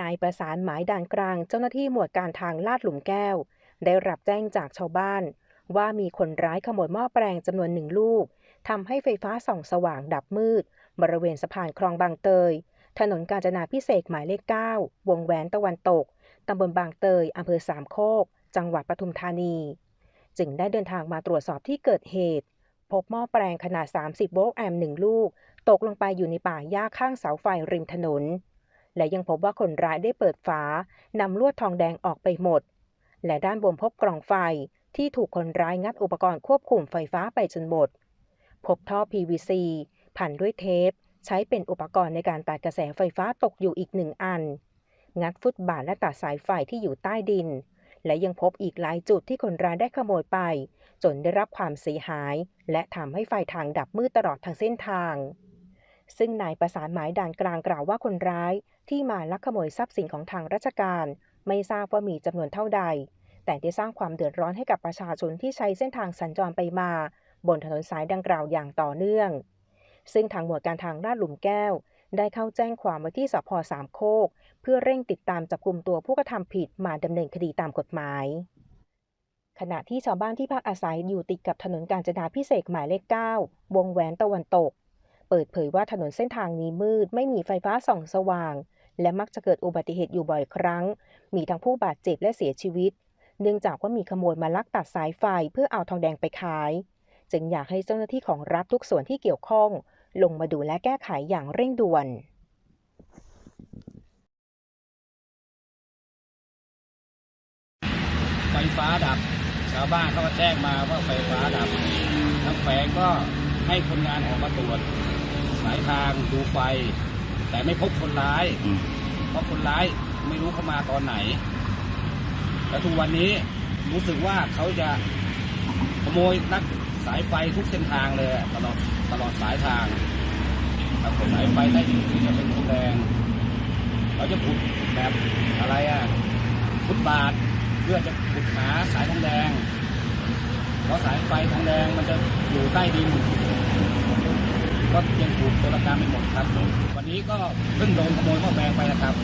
นายประสานหมายด่านกลางเจ้าหน้าที่หมวดการทางลาดหลุมแก้ว ได้รับแจ้งจากชาวบ้าน ว่ามีคนร้ายขโมยหม้อแปลงจำนวนหนึ่งลูกทำให้ไฟฟ้าส่องสว่างดับมืด บริเวณสะพานคลองบางเตย ถนนกาญจนาพิเศษหมายเลข 9 วงแหวนตะวันตกตำบลบางเตยอำเภอสามโคก จังหวัดปทุมธานี จึงได้เดินทางมาตรวจสอบที่เกิดเหตุ พบหม้อแปลงขนาด 30 โวลต์แอมป์หนึ่งลูก ตกลงไปอยู่ในป่าหญ้าข้างเสาไฟริมถนน และยังพบว่าคนร้ายได้เปิดฝานำลวดทองแดงออกไปหมด และด้านบนพบกล่องไฟที่ถูกคนร้ายงัดอุปกรณ์ควบคุมไฟฟ้าไปจนหมด พบท่อ PVC พันด้วยเทป ใช้เป็นอุปกรณ์ในการตัดกระแสไฟฟ้าตกอยู่อีกหนึ่งอัน งัดฟุตบาทและตัดสายไฟที่อยู่ใต้ดิน และยังพบอีกหลายจุดที่คนร้ายได้ขโมยไป จนได้รับความเสียหาย และทำให้ไฟทางดับมืดตลอดทางเส้นทาง ซึ่งนายประสานหมายด่านกลางกล่าวว่าคนร้าย ที่มาลักขโมยทรัพย์สินของทางราชการ ไม่ทราบว่ามีจำนวนเท่าใด แต่ได้สร้างความเดือดร้อนให้กับประชาชนที่ใช้เส้นทางสัญจรไปมา บนถนนสายดังกล่าวอย่างต่อเนื่อง ซึ่งทางหมวดการทางลาดหลุมแก้ว ได้เข้าแจ้งความไว้ที่สพสามโคก เพื่อเร่งติดตามจับกลุ่มตัวผู้กระทำผิดมาดำเนินคดีตามกฎหมาย ขณะที่ชาวบ้านที่พักอาศัยอยู่ติดกับถนนกาญจนาพิเศษหมายเลข 9 วงแหวนตะวันตก เปิดเผยว่าถนนเส้นทางนี้มืด ไม่มีไฟฟ้าส่องสว่าง และมักจะเกิดอุบัติเหตุอยู่บ่อยครั้ง มีทั้งผู้บาดเจ็บและเสียชีวิต เนื่องจากว่ามีขโมยมาลักตัดสายไฟเพื่อเอาทองแดงไปขาย จึงอยากให้เจ้าหน้าที่ของรัฐทุกส่วนที่เกี่ยวข้อง ลงมาดูและแก้ไขอย่างเร่งด่วนไฟฟ้าดับ ชาวบ้านเขาก็แจ้งมาว่าไฟฟ้าดับทางแฝงก็ ให้คนงานออกมาตรวจสายทางดูไฟ แต่ไม่พบคนร้ายเพราะคนร้ายไม่รู้เขามาตอนไหน แล้วทุกวันนี้รู้สึกว่าเขาจะขโมยนักสายไฟทุกเส้นทางเลยอะตลอดตลอดสายทางครับสายไฟใต้ดินจะเป็นทองแดงเขาจะขุดแบบอะไรอะฟุตบาทเพื่อจะขุดหาสายทองแดง เพราะสายไฟทองแดงมันจะอยู่ใต้ดิน รถยังถูกโจรกรรมไปหมดครับ วันนี้ก็เพิ่งโดนขโมยหม้อแปลงไปนะครับ